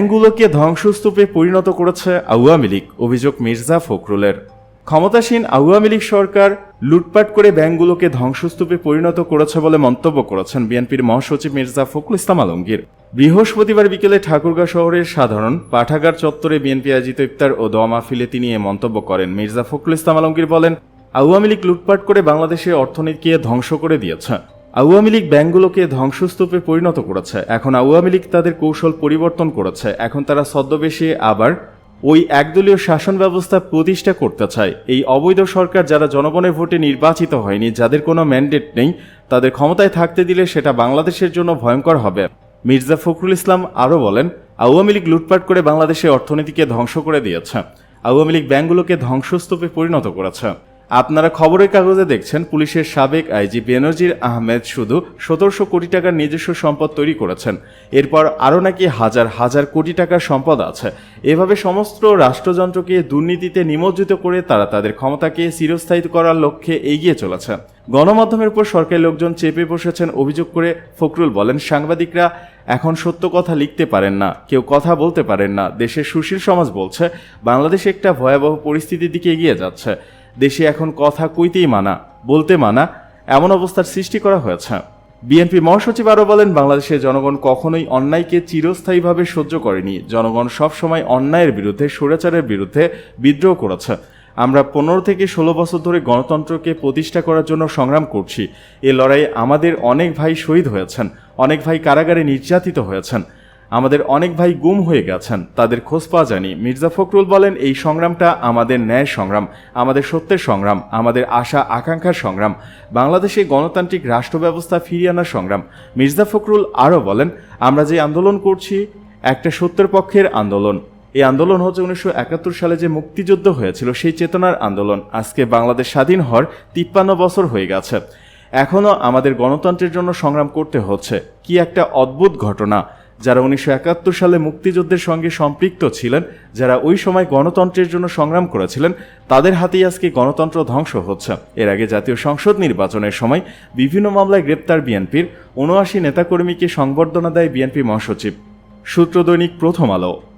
ব্যাংকগুলোকে ধ্বংসস্তূপে পরিণত করেছে আওয়ামী লীগ, অভিযোগ মির্জা ফখরুলের। ক্ষমতাসীন আওয়ামী লীগ সরকার লুটপাট করে ব্যাংকগুলোকে ধ্বংসস্তূপে পরিণত করেছে বলে মন্তব্য করেছেন বিএনপির মহাসচিব মির্জা ফখরুল ইসলাম আলমগীর। বৃহস্পতিবার বিকেলে ঠাকুরগাঁ শহরের সাধারণ পাঠাগার চত্বরে বিএনপি আয়োজিত ইফতার ও দোয়া মাহফিলে তিনি এ মন্তব্য করেন। মির্জা ফখরুল ইসলাম আলমগীর বলেন, আওয়ামী লীগ লুটপাট করে বাংলাদেশের অর্থনীতিকে ধ্বংস করে দিয়েছে। আওয়ামী লীগ ব্যাংকগুলোকে ধ্বংসস্তূপে পরিণত করেছে। এখন আওয়ামী লীগ তাদের কৌশল পরিবর্তন করেছে। এখন তারা ছদ্মবেশে আবার ওই একদলীয় শাসন ব্যবস্থা প্রতিষ্ঠা করতে চায়। এই অবৈধ সরকার যারা জনগণের ভোটে নির্বাচিত হয়নি, যাদের কোনো ম্যান্ডেট নেই, তাদের ক্ষমতায় থাকতে দিলে সেটা বাংলাদেশের জন্য ভয়ঙ্কর হবে। মির্জা ফখরুল ইসলাম আরও বলেন, আওয়ামী লীগ লুটপাট করে বাংলাদেশের অর্থনীতিকে ধ্বংস করে দিয়েছে। আওয়ামী লীগ ব্যাংকগুলোকে ধ্বংসস্তূপে পরিণত করেছে। আপনারা খবরের কাগজে দেখছেন পুলিশের সাবেক আইজি বেনজির আহমেদ শুধু সতেরোশো কোটি টাকার নিজস্ব সম্পদ তৈরি করেছেন। এরপর আরও নাকি হাজার হাজার কোটি টাকার সম্পদ আছে। এভাবে সমস্ত রাষ্ট্রযন্ত্রকে দুর্নীতিতে নিমজ্জিত করে তারা তাদের ক্ষমতাকে চিরস্থায়ী করার লক্ষ্যে এগিয়ে চলেছে। গণমাধ্যমের উপর সরকারি লোকজন চেপে বসেছেন অভিযোগ করে ফখরুল বলেন, সাংবাদিকরা এখন সত্য কথা লিখতে পারেন না, কেউ কথা বলতে পারেন না। দেশের সুশীল সমাজ বলছে, বাংলাদেশ একটা ভয়াবহ পরিস্থিতির দিকে এগিয়ে যাচ্ছে। দেশে এখন কথা কইতেই মানা, বলতে মানা, এমন অবস্থার সৃষ্টি করা হয়েছে। বিএনপি মহাসচিব আরও বলেন, বাংলাদেশের জনগণ কখনোই অন্যায়কে চিরস্থায়ীভাবে সহ্য করেনি। জনগণ সবসময় অন্যায়ের বিরুদ্ধে, স্বৈরাচারের বিরুদ্ধে বিদ্রোহ করেছে। আমরা পনেরো থেকে ষোলো বছর ধরে গণতন্ত্রকে প্রতিষ্ঠা করার জন্য সংগ্রাম করছি। এ লড়াইয়ে আমাদের অনেক ভাই শহীদ হয়েছেন, অনেক ভাই কারাগারে নির্যাতিত হয়েছেন। আমাদের অনেক ভাই গুম হয়ে গেছেন, তাদের খোঁজ পাওয়া যায়নি। মির্জা ফখরুল বলেন, এই সংগ্রামটা আমাদের ন্যায় সংগ্রাম, আমাদের সত্যের সংগ্রাম, আমাদের আশা আকাঙ্ক্ষার সংগ্রাম, বাংলাদেশে গণতান্ত্রিক রাষ্ট্র ব্যবস্থা ফিরিয়ে আনার সংগ্রাম। মির্জা ফখরুল আরও বলেন, আমরা যে আন্দোলন করছি, একটা সত্যের পক্ষের আন্দোলন। এই আন্দোলন হচ্ছে উনিশশো একাত্তর সালে যে মুক্তিযুদ্ধ হয়েছিল, সেই চেতনার আন্দোলন। আজকে বাংলাদেশ স্বাধীন হওয়ার তিপ্পান্ন বছর হয়ে গেছে। এখনও আমাদের গণতন্ত্রের জন্য সংগ্রাম করতে হচ্ছে। কি একটা অদ্ভুত ঘটনা। যারা উনিশশো একাত্তর সালে মুক্তিযুদ্ধের সঙ্গে সম্পৃক্ত ছিলেন, যারা ওই সময় গণতন্ত্রের জন্য সংগ্রাম করেছিলেন, তাদের হাতেই আজকে গণতন্ত্র ধ্বংস হচ্ছে। এর আগে জাতীয় সংসদ নির্বাচনের সময় বিভিন্ন মামলায় গ্রেপ্তার বিএনপির উনআশি নেতাকর্মীকে সংবর্ধনা দেয় বিএনপি মহাসচিব। সূত্র দৈনিক প্রথম আলো।